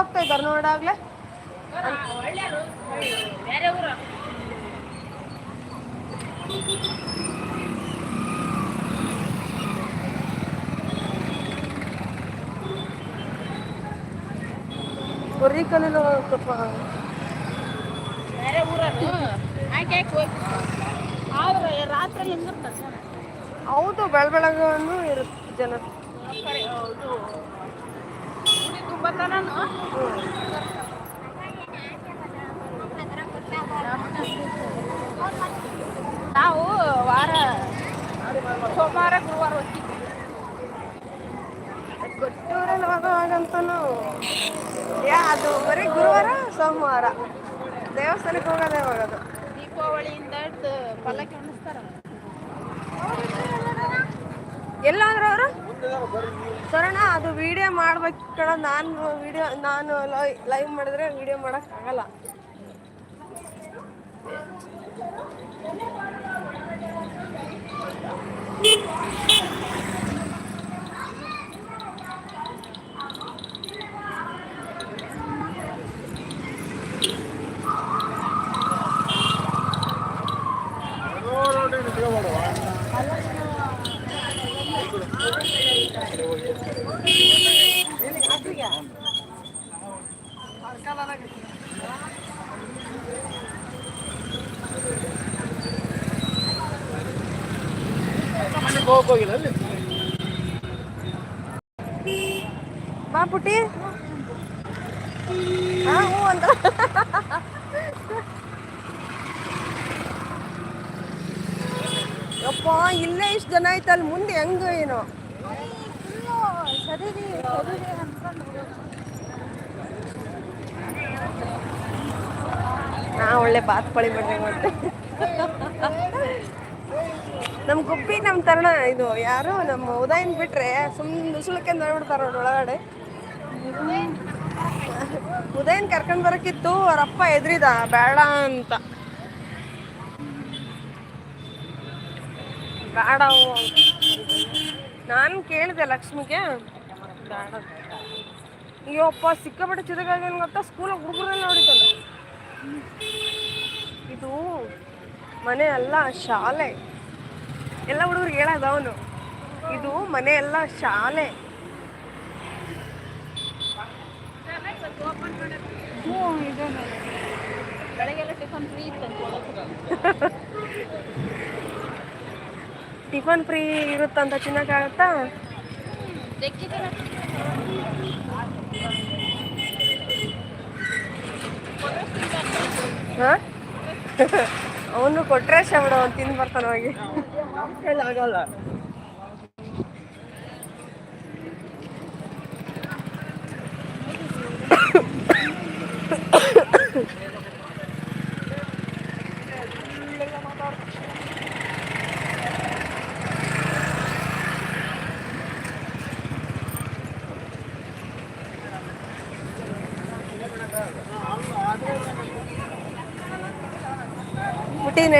ಹೋಗ್ತಾ ಇದ್ದಾರೆ ನೋಡಾಗ್ಲೇ ರಾತ್ರಿ ಹೆಂಗಿರ್ತದೆ ಹೌದು ಬೆಳ ಬೆಳಗ್ಗೆ ಇರುತ್ತೆ ಜನ ಕರೆ ಇದು ಗುಡಿ ತುಂಬ ತನನು ನಾವು ವಾರ ಸೋಮವಾರ ಗುರುವಾರ ಹೋಗ್ತಿದ್ವಿ. ಗೊತ್ತೂರಲ್ಲಿ ಹೋಗೋವಾಗಂತೂ ಯಾ ಅದು ಬರೀ ಗುರುವಾರ ಸೋಮವಾರ. ದೇವಸ್ಥಾನಕ್ಕೆ ಹೋಗೋದೇ ಹೋಗೋದು. ದೀಪಾವಳಿಯಿಂದ ಹಿಡ್ದು ಪಲ್ಲಕ್ಕಿ ಉಣಿಸ್ತಾರ ಎಲ್ಲಾದ್ರು ಅವರು? ಸರಣ ಅದು ವಿಡಿಯೋ ಮಾಡ್ಬೇಕು ಕಣ ನಾನು ವಿಡಿಯೋ ನಾನು ಲೈವ್ ಮಾಡಿದ್ರೆ ವಿಡಿಯೋ ಮಾಡಕ್ ಆಗಲ್ಲ ಬಾ ಪುಟ್ಟಿ ಹಾ ಹ್ಞೂ ಅಂತ ಯಪ್ಪ, ಇಲ್ಲೇ ಇಷ್ಟು ಜನ ಐತಲ್ಲಿ ಮುಂದೆ ಹೆಂಗ ಏನೋ. ಸರಿ ನಾ ಒಳ್ಳೆ ಬಾತ್ ಪಳಿ ಮತ್ತೆ. ನಮ್ ಗುಬ್ಬಿ ನಮ್ ತರಣ, ಇದು ಯಾರು, ನಮ್ಮ ಉದಯನ್ ಬಿಟ್ರೆ ಸುಮ್ಮನೆ ನುಸುಳಕ್ಕೆ ನೋಡ್ಬಿಡ್ತಾರ ಒಳಗಡೆ. ಉದಯನ್ ಕರ್ಕೊಂಡ್ ಬರಕಿತ್ತು ಅವ್ರಪ್ಪ ಎದ್ರಿದ ಬೇಡ ಅಂತ. ಬೇಡ ನಾನು ಕೇಳಿದೆ ಲಕ್ಷ್ಮಿಗೆ. ಬೇಡ ಅಯ್ಯೋಪ್ಪ ಸಿಕ್ಕಾಪಟ್ಟೆ ಚಿರಗಾಗೇನು ಗೊತ್ತಾ ಸ್ಕೂಲ್ ಹುಡುಗರನ್ನ ನೋಡಿದ್ದಲ್ಲ ಇದು ಮನೆ ಅಲ್ಲ ಶಾಲೆ. ಎಲ್ಲ ಹುಡುಗರು ಹೇಳೋದು ಅವನು. ಇದು ಮನೆ ಅಲ್ಲ ಶಾಲೆ. ಬೆಳಗ್ಗೆಲ್ಲ ಟಿಫನ್ ಫ್ರೀ ಇತ್ತು ಟಿಫನ್ ಫ್ರೀ ಇರುತ್ತಂತ ತಿನ್ನಕ್ಕಾಗತ್ತಾ ಹಾಂ? ಅವನು ಕೊಟ್ರೆ ಶವಡ ಅವ್ನು ತಿಂದು ಬರ್ತಾನೆ ಹೋಗಿ. ಆಗಲ್ಲ.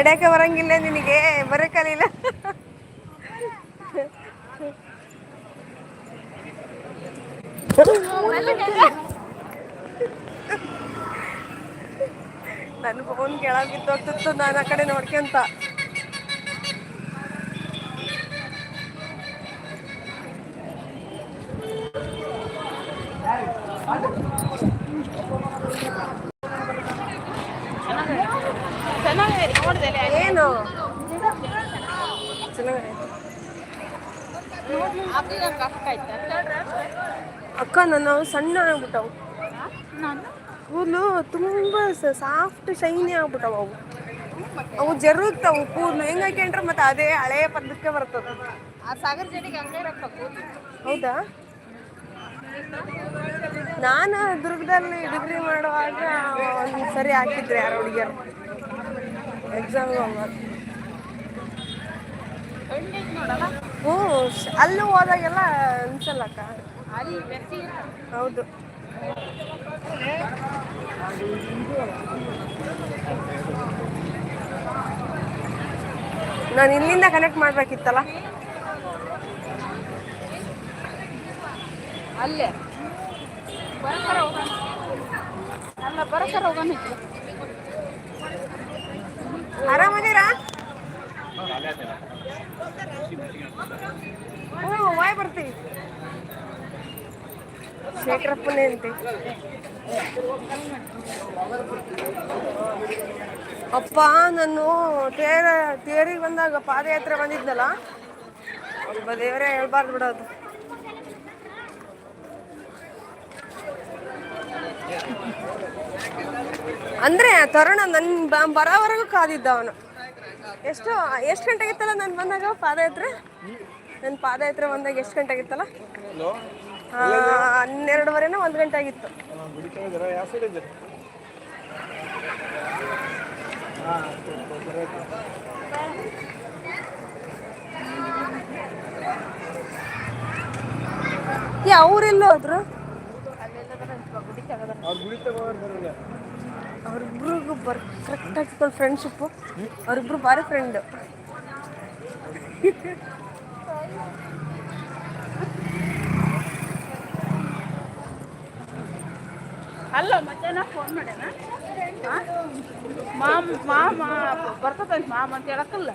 ನಡೆಯಕ್ಕೆ ಬರಂಗಿಲ್ಲ ನಿನಗೆ ಬರಕಲಿಲ್ಲ ನನ್ನ ಫೋನ್ ಕೆಳಗೆ ಬಿದ್ದೋಗ್ತಿತ್ತು ನಾನು ಆ ಕಡೆ ನೋಡ್ಕೊಂತ. ಏನು? ಅಕ್ಕ ನಾನು ಸಣ್ಣ ಆಗ್ಬಿಟ್ಟವು. ಕೂದಲು ತುಂಬ ಸಾಫ್ಟ್ ಶೈನಿ ಆಗ್ಬಿಟ್ಟವು ಅವು. ಅವು ಜರುಗ್ತಾವು ಕೂದಲು. ಹೆಂಗೆ ಹಾಕೊಂಡ್ರೆ ಮತ್ತೆ ಅದೇ ಹಳೆಯ ಪದ್ಧತಿಗೆ ಬರ್ತದೆ. ಹೌದಾ? ನಾನು ದುರ್ಗದಲ್ಲಿ ಡಿಗ್ರಿ ಮಾಡುವಾಗ ಒಂದು ಸರಿ ಹಾಕಿದ್ರೆ ಯಾರು ಹುಡುಗಿಯರು. ಎಕ್ಸಾಮ್ ಹ್ಞೂ ಅಲ್ಲೂ ಹೋದಾಗೆಲ್ಲ ಅನ್ಸಲ್ಲ ಅಕ್ಕ. ಅಲ್ಲಿ ಹೌದು. ನಾನು ಇಲ್ಲಿಂದ ಕನೆಕ್ಟ್ ಮಾಡ್ಬೇಕಿತ್ತಲ್ಲ? ಅಲ್ಲೇ. ಬರಕರ ಹೋಗೋಣ. ಅಲ್ಲ ಬರಕರ ಹೋಗೋಣ. ಆರಾಮದೀರಾ ಹ್ಞೂ ವಾಯ್ ಬರ್ತೀವಿ ಶೇಖರಪ್ಪನೇ ಅಂತೆ. ಅಪ್ಪ, ನಾನು ತೇರ, ತೇರಿಗೆ ಬಂದಾಗ ಪಾದಯಾತ್ರೆ ಬಂದಿದ್ನಲ್ಲ? ಒಬ್ಬ ದೇವರೇ, ಹೇಳ್ಬಾರ್ದು ಬಿಡೋದು ಅಂದ್ರೆ ತರುಣ ನನ್ ಬ- ಬರೋವರೆಗೂ ಕಾದಿದ್ದ ಅವನು ಎಷ್ಟು ಎಷ್ಟು ಗಂಟೆಗಿತ್ತಲ್ಲ ನಾನು ಬಂದಾಗ ಪಾದಯಾತ್ರೆ? ನನ್ನ ಪಾದಯಾತ್ರೆ ಬಂದಾಗ ಎಷ್ಟು ಗಂಟೆಗಿತ್ತಲ್ಲ? ಹನ್ನೆರಡುವರೆನೋ ಒಂದು ಗಂಟೆ ಆಗಿತ್ತು. ಅವ್ರೆಲ್ಲ ಹೋದ್ರು ಅವ್ರಿಬ್ರಿಗೂ ಬರ್ ಕರೆಕ್ಟ್ ಫ್ರೆಂಡ್ಶಿಪ್ಪು ಅವ್ರಿಬ್ರು ಭಾರಿ ಫ್ರೆಂಡ್ ಅಲ್ಲ ಮಧ್ಯಾಹ್ನ ಫೋನ್ ಮಾಡ್ಯಾನ? ಮಾಮ್ ಮಾಮ ಬರ್ತದಂತ ಮಾಮ ಅಂತ ಹೇಳಕ್ಕಲ್ಲ?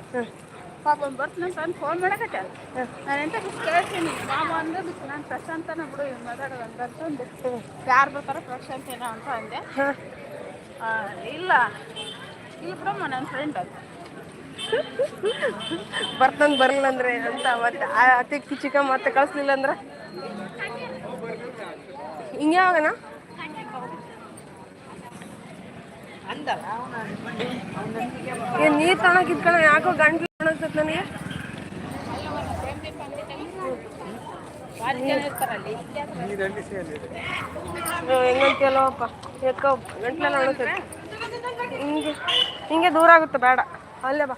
ಪಾಪ ಬರ್ತಾನಂತ ಅಂತ ಫೋನ್ ಮಾಡಕತ್ತೆ ನಾನು ಎಂತ ಕೇಳ್ತೀನಿ? ಮಾಮ ಅಂದ್ರೆ ನಾನು ಪ್ರಶಾಂತನ ಬಿಡು ಮಾತಾಡೋದು ಅಂತ ಅಂತಂದು ಯಾರು ಬರ್ತಾರ ಏನೋ ಅಂತ ಅಂದೆ. ಇಲ್ಲ. ಇಲ್ಲ ಬಿಡಮ್ಮ ನನ್ನ ಫ್ರೆಂಡ್ ಅಂತ ಬರ್ತಾನ ಬರಲಿಲ್ಲ ಅಂದ್ರೆ ಅಂತ ಮತ್ತೆ ಅತ್ತೆ ಅತಿ ಚಿಕ್ಕ ಮತ್ತೆ ಕಳಿಸ್ಲಿಲ್ಲ ಅಂದ್ರೆ? ಹಿಂಗೆ ಯಾವಾಗನ? ಏನ್ ನೀರ್ ತಣಕ್ ಇದ್ಕಣ ಯಾಕೋ ಗಂಟ್ಲು ಕಾಣಿಸ್ತೈತೆ ನನಗೆ. ಭಾರಿ ಜನ ಇರ್ತಾರಲ್ಲಿ ಹೆಂಗಂತೀಯಲ್ಲಪ್ಪ ಯಾಕೋ ಗಂಟ್ಲೆಲ್ಲ ಅಣಸ್ತೈತೆ ಹಿಂಗೆ ಹಿಂಗೆ ದೂರ ಆಗುತ್ತೆ ಬೇಡ. ಅಲ್ಲೇ ಬಾ.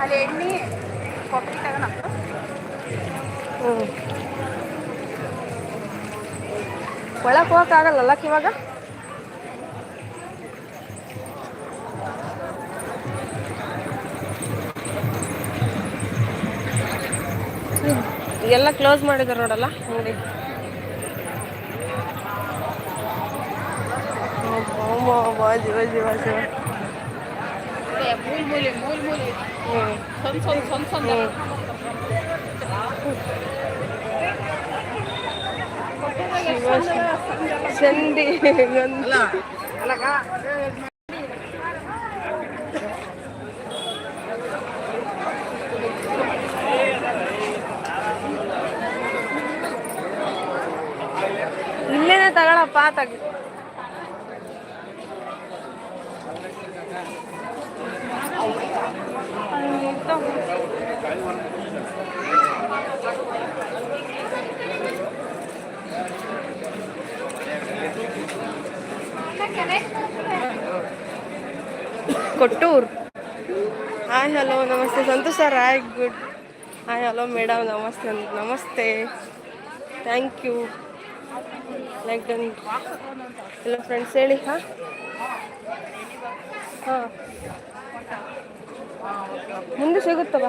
ಅಲ್ಲಿ ಎಣ್ಣೆ ಕೊಬ್ಬರಿ ಇವಾಗ? ಎಲ್ಲ ಕ್ಲೋಸ್ ಮಾಡಿದಾರೆ ನೋಡಲ್ಲ? ಅಂಗಡಿ ಬಾಜಿ ಬಾಜಿ ಬಾಜಿ ಮೂಲ್ ಮೂಲಿ ಮೂಲ್ ಮೂಲಿ ಹ್ಞೂ ಸಣ್ಣ ಸಣ್ಣ ಸಣ್ಣ ಸಣ್ಣ ಚಂಡಿ ಗಂಧ ಇಲ್ಲೇನೆ ಕೊಟ್ಟೂರ್. ಹಾಯ್ ಹಲೋ ನಮಸ್ತೆ. Santosh sir Rai good hi hello madam ನಮಸ್ತೆ ನಮಸ್ತೆ. ಥ್ಯಾಂಕ್ ಯು ಲೈಕ್ ಡನ್ ಎಲ್ಲ ಫ್ರೆಂಡ್ಸ್ ಹೇಳಿ, ಹಾಂ? ಹಾಂ. ಮುಂದೆ ಸಿಗುತ್ತವ?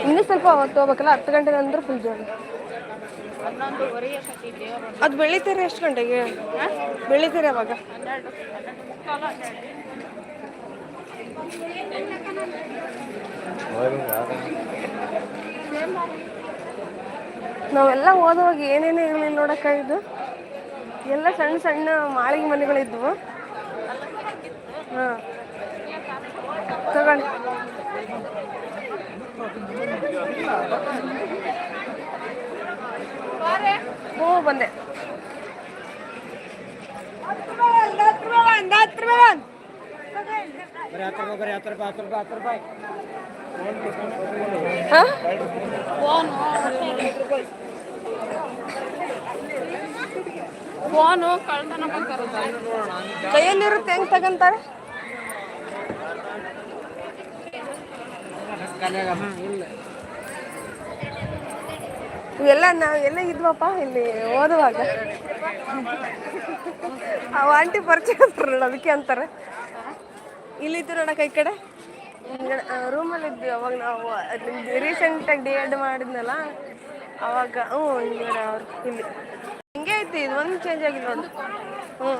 ಇನ್ನೂ ಸ್ವಲ್ಪ ಅವತ್ತು ಹೋಗ್ಬೇಕಲ್ಲ ಹತ್ತು ಗಂಟೆ ನಂತರ ಫುಲ್ ಜೋಡಿ ಅದು ಬೆಳಿತೀರಿ ಎಷ್ಟು ಗಂಟೆಗೆ? ಬೆಳಿತೀರಿ ಅವಾಗ? ನಾವೆಲ್ಲ ಹೋದವಾಗ ಏನೇನೇ ಇರಲಿಲ್ಲ ನೋಡಕ್ಕಾಗಿದ್ದು ಎಲ್ಲ ಸಣ್ಣ ಸಣ್ಣ ಮಾಳಿಗೆ ಮನೆಗಳಿದ್ವು. ತಗೊಳ್ಳಿ ಹ್ಞೂ ಬಂದೆ ಹಾಂ ಫೋನು ಫೋನು ಕಳ್ತನ ಮಾಡ್ತಾರಲ್ಲ ಕೈಯಲ್ಲಿರುತ್ತೆ ಹೆಂಗ್ ತಗಂತಾರೆ ಇವೆಲ್ಲ ನಾವು ಎಲ್ಲ ಇದ್ವಪ್ಪ ಇಲ್ಲಿ ಓದುವಾಗ? ಅವ ಆಂಟಿ ಪರಿಚಯ ಅದಕ್ಕೆ ಅಂತಾರೆ. ಇಲ್ಲಿದ್ದು ನೋಡಕ್ಕ ಈ ಕಡೆ ರೂಮಲ್ಲಿ ಇದ್ವಿ ಅವಾಗ ನಾವು ರೀಸೆಂಟಾಗಿ ಡಿ ಎಡ್ ಮಾಡಿದ್ನಲ್ಲ, ಅವಾಗ, ಹ್ಞೂ ಹಿಂಗಡೆ ಅವ್ರು ಇಲ್ಲಿ. ಹಿಂಗೆ ಐತಿ, ಇದು ಒಂದು ಚೇಂಜ್ ಆಗಿದೆ ನೋಡಿ ಹ್ಞೂ.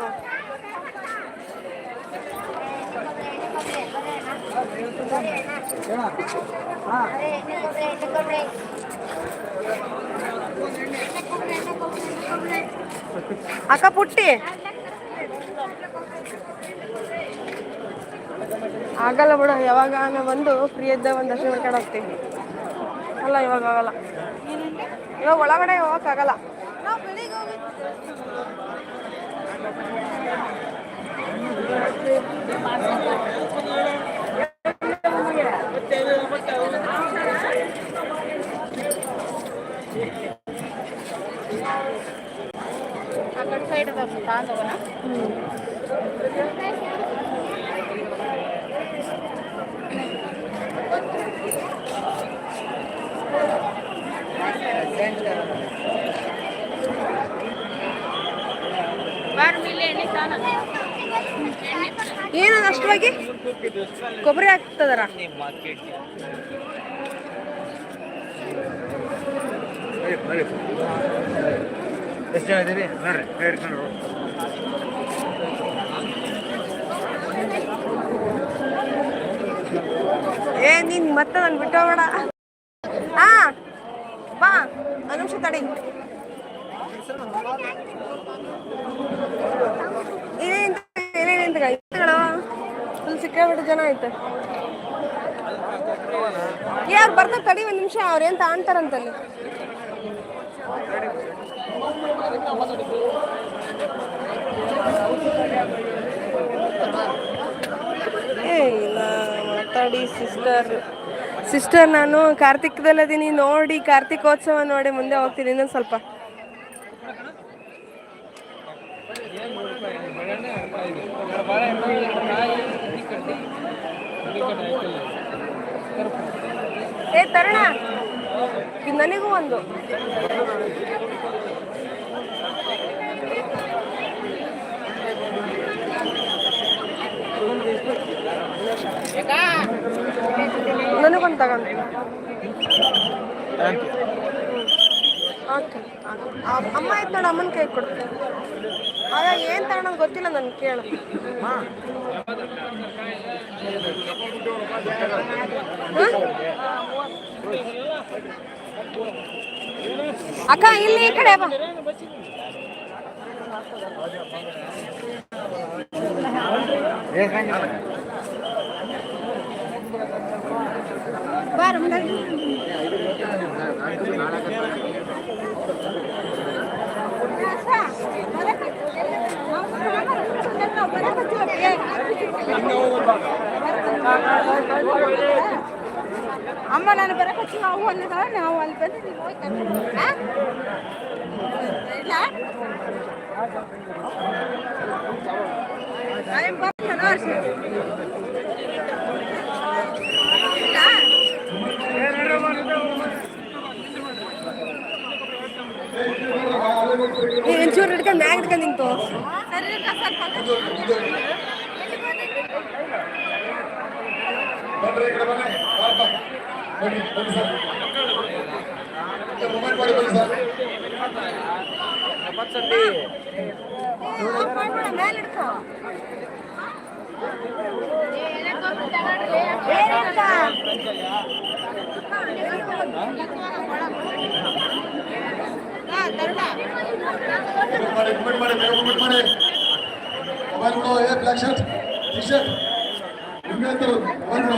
ಅಕ್ಕ ಪುಟ್ಟಿ. ಆಗಲ್ಲ ಬಿಡ, ಯಾವಾಗ ಬಂದು ಫ್ರೀ ಇದ್ದ ಒಂದು ದರ್ಶನ ಮಾಡ್ಕೊಂಡು ಹೋಗ್ತೀನಿ ಅಲ್ಲ, ಇವಾಗ ಆಗಲ್ಲ. ಇವಾಗ ಒಳಗಡೆ ಹೋಗಕ್ಕಾಗಲ್ಲ ಆ ಕಡೆ ಎಣ್ಣೆ ತಾನ? ಏನದು ಅಷ್ಟವಾಗಿ? ಕೊಬ್ಬರಿ ಆಗ್ತದರ ಎಷ್ಟು ಜನ ಇದ್ದೀರಿ ನೋಡ್ರಿ ಕೈ ಹಿಡ್ಕೊಂಡು ಏ, ನೀನ್ ಮತ್ತೆ ನನ್ ಬಿಟ್ಟೋಬೇಡ ಹಾ ಬಾ, ಒಂದು ನಿಮಿಷ ತಡಿ. ಏನೇನು ಫುಲ್ ಸಿಕ್ಕಾಬಿಟ್ಟು ಜನ ಐತೆ. ಯಾರು ಬರ್ತಾರೆ ತಡಿ ಒಂದು ನಿಮಿಷ ಅವ್ರೇನು ತಗೊಂತಾರಂತಲ್ಲಿ ಏ ಇಲ್ಲ ಮಾತಾಡಿ ಸಿಸ್ಟರ್ ಸಿಸ್ಟರ್ ನಾನು ಕಾರ್ತಿಕದಲ್ಲದೀನಿ. ನೋಡಿ ಕಾರ್ತಿಕೋತ್ಸವ ನೋಡಿ ಮುಂದೆ ಹೋಗ್ತೀನಿ ಇನ್ನೊಂದು ಸ್ವಲ್ಪ. ಏ ತರಣ ನನಗೂ ಒಂದು. ನನಗೊಂದು ತಗೊಂಡು. ಓಕೆ. ಅಮ್ಮ ಆಯ್ತು ನೋಡು ಅಮ್ಮನ ಕೈ ಕೊಡ್ತೀನಿ ಆಗ ಏನು ತಗೊಳೋದು ಗೊತ್ತಿಲ್ಲ ನನ್ಗೆ ಕೇಳು? ಅಕ್ಕ ಇಲ್ಲಿ ಈ ಕಡೆ ಬಾ ಬಾರ ಮುಂದೆ. ಅಮ್ಮ ನಾನು ಬರಕಚ್ಚಿ ನಾವು ಅಲ್ಲದ ನಾವು ಅಲ್ಲಿ ಬಂದು ನೀವು ಹೋಗಿ ಕರ್ಕೊಂಡು ಹಾ? ಇಲ್ಲ ಅದೇ ಬರ್ತೀನಿ ನೋಡ್ಸಿ. ಇಲ್ಲ ನೀ ಒಂಚೂರು ಹಿಡ್ಕೊಂಡು ಮ್ಯಾಗ ಹಿಡ್ಕೊಂಡು ನಿಂತು ಮೇಲೆ ಹಿಡ್ಕೊ ಮೂವ್ಮೆಂಟ್ ಮಾಡಿ ಮೂವ್ಮೆಂಟ್ ಮಾಡಿ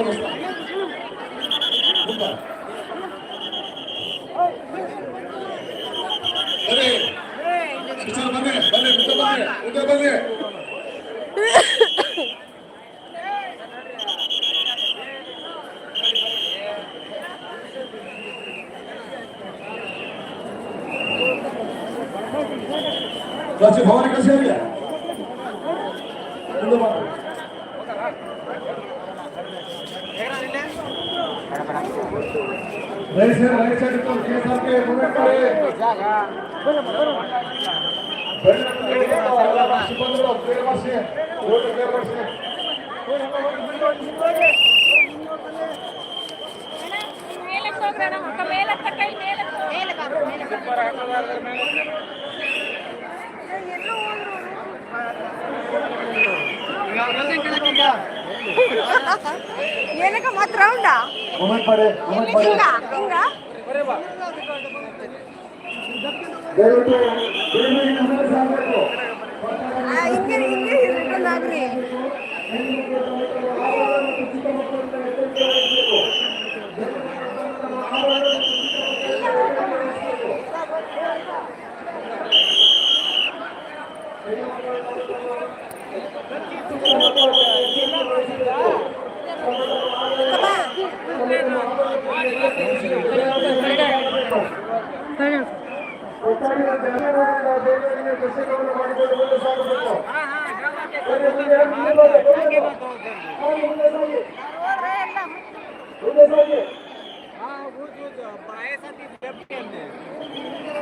ಬೇಗ ಮುಂದೆ ಬಾ ರೈಟ್ ಸೈಡ್ ರೈಟ್ ಸೈಡ್ ಇತ್ತು ಕೇಸ್ ಹಾಕಿ ಮೂವ್ಮೆಂಟ್ ಮಾಡಿ ಸಿಬ್ಬಂದಿಗಳು ಕ್ಲಿಯರ್ ಏನಕ್ಕ ಮತ್ ರೌಂಡಾ ಹಿಂಗೆ ಹಿಡ್ಕೊಂಡು ಆಗ್ರಿ ಒಟ್ಟಾಗಿ ಜನರಿಂದ ಬೇಗನೆ ದೃಶ್ಯಗಳನ್ನು ಮಾಡಿಕೊಂಡು ಮುಂದೆ ಸಾಗಬೇಕು ಬನ್ನಿ, ಮುಂದೆ, ಮುಂದೆ ಬನ್ನಿ, ಮುಂದೆ ಬನ್ನಿ. ಬನ್ನಿ, ಮುಂದೆ ಬನ್ನಿ. ಮುಂದೆ ಬನ್ನಿ.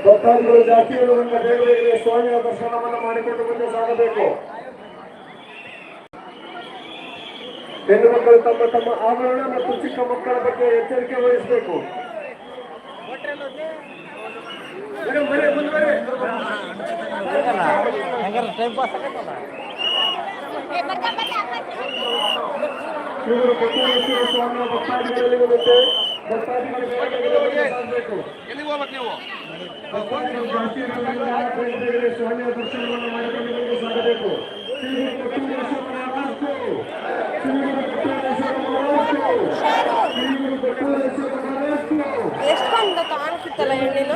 ಭಕ್ತಾದಿಗಳು ಜಾಸ್ತಿ ಇರುವುದರಿಂದ ಬೇಗ ಬೇಗನೆ ಸ್ವಾಮಿಯ ದರ್ಶನವನ್ನು ಮಾಡಿಕೊಂಡು ಮುಂದೆ ಸಾಗಬೇಕು ಹೆಣ್ಣು ಮಕ್ಕಳು ತಮ್ಮ ತಮ್ಮ ಆಭರಣ ಮತ್ತು ಚಿಕ್ಕ ಮಕ್ಕಳ ಬಗ್ಗೆ ಎಚ್ಚರಿಕೆ ವಹಿಸಬೇಕು. ಇವರು ಕೊಟ್ಟೂರೇಶ್ವರ ಸ್ವಾಮಿಯ ಭಕ್ತಾದಿಗಳಲ್ಲಿ ಬರುತ್ತೆ ಭಕ್ತಾದಿಗಳು ಸ್ವಾಮಿಯ ದರ್ಶನವನ್ನು ಮಾಡಿಕೊಂಡು ಸಾಗಬೇಕು. ಎಷ್ಟೊಂದು ಕಾಣ್ತಿತ್ತಲ್ಲ ಹೆಣ್ಣಿನ?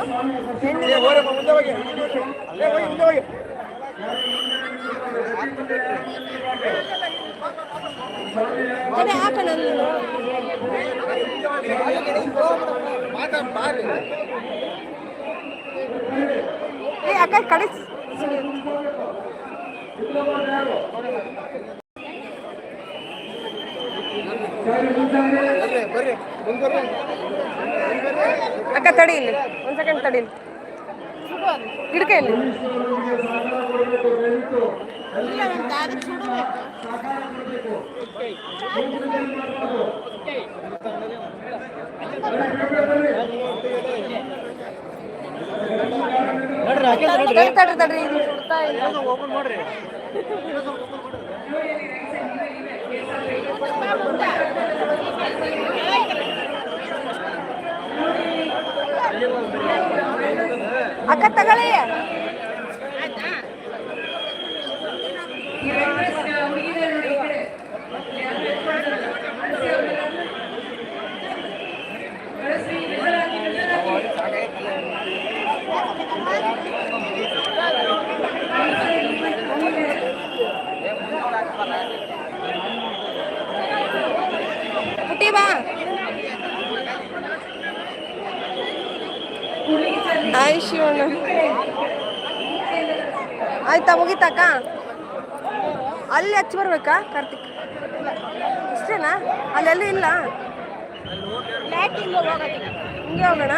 ಕಡೆ ಹಾಕೋಣ ನೀನು. ಏ ಅಕ್ಕ ಕಡೆ ಅಕ್ಕ ತಡಿ ಇಲ್ಲಿ. ಒಂದ್ ಸೆಕೆಂಡ್ ತಡಿ ಇಲ್ಲಿ. ಹಿಡ್ಕ ಇಲ್ಲಿ. ಸುಡ್ತಾ ಇಲ್ಲ ಅಕ್ಕ ತಗೊಳ್ಳಿ ಪುಟ್ಟಿ ಬಾ ಆಯ್ ಶಿವಣ್ಣ ಆಯ್ತಾ ಮುಗಿತಾಕ ಅಲ್ಲಿ ಹಚ್ಚಿ ಬರ್ಬೇಕಾ ಕಾರ್ತಿಕ್ ಇಷ್ಟೇನಾ ಅಲ್ಲೆಲ್ಲೂ ಇಲ್ಲ ಹಿಂಗೆ ಹೋಗೋಣ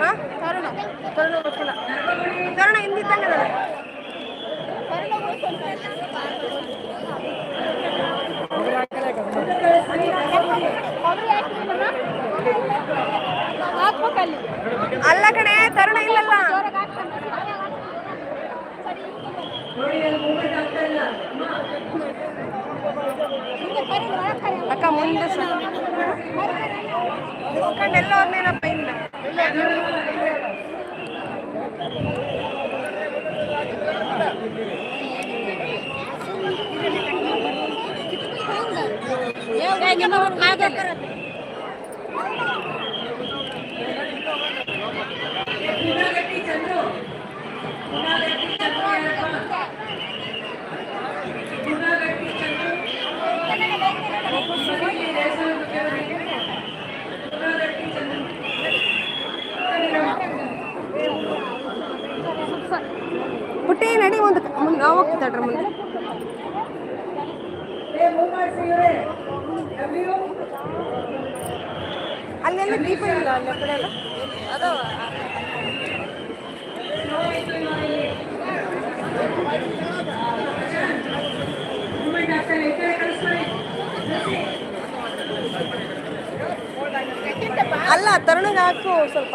ಹಾ ತರುಣ ತರುಣ ಗೊತ್ತಿಲ್ಲ. ಅಲ್ಲ ಕಣೆ ತರುಣ ಇಲ್ಲಲ್ಲ. ಅಕ್ಕ ಮುಂದೆ ಎಲ್ಲ ಅವ್ರನ್ನೇನಪ್ಪ ಇಲ್ಲ. ಪುಟ್ಟಿ ನಡಿ ಒಂದು ಮುಂದೆ ನಾವು ಹೋಗ್ತಿದ್ದಾಡ್ರ ಮುಂದೆ ಅಲ್ಲೆಲ್ಲ ದೀಪ ಇಲ್ಲ ಅಲ್ಲ ಕಡೆ ಎಲ್ಲ ಅಲ್ಲ ತರುಣಿಗೆ ಹಾಕು ಸ್ವಲ್ಪ.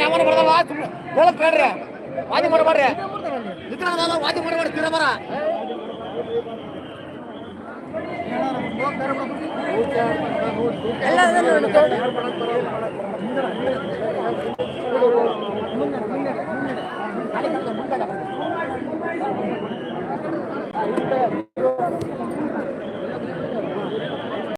ಯಾವನ ಬರ್ದಲ್ಲ ಹೇಳಕ್ ಬೇಡ್ರಿ ವಾದಿ ಮಾಡಬೇಡ್ರಿ ಇದ್ರಲ್ಲ ವಾದಿ ಮಾಡಬೇಡಿ ತಿರ ಬರ ಎಲ್ಲ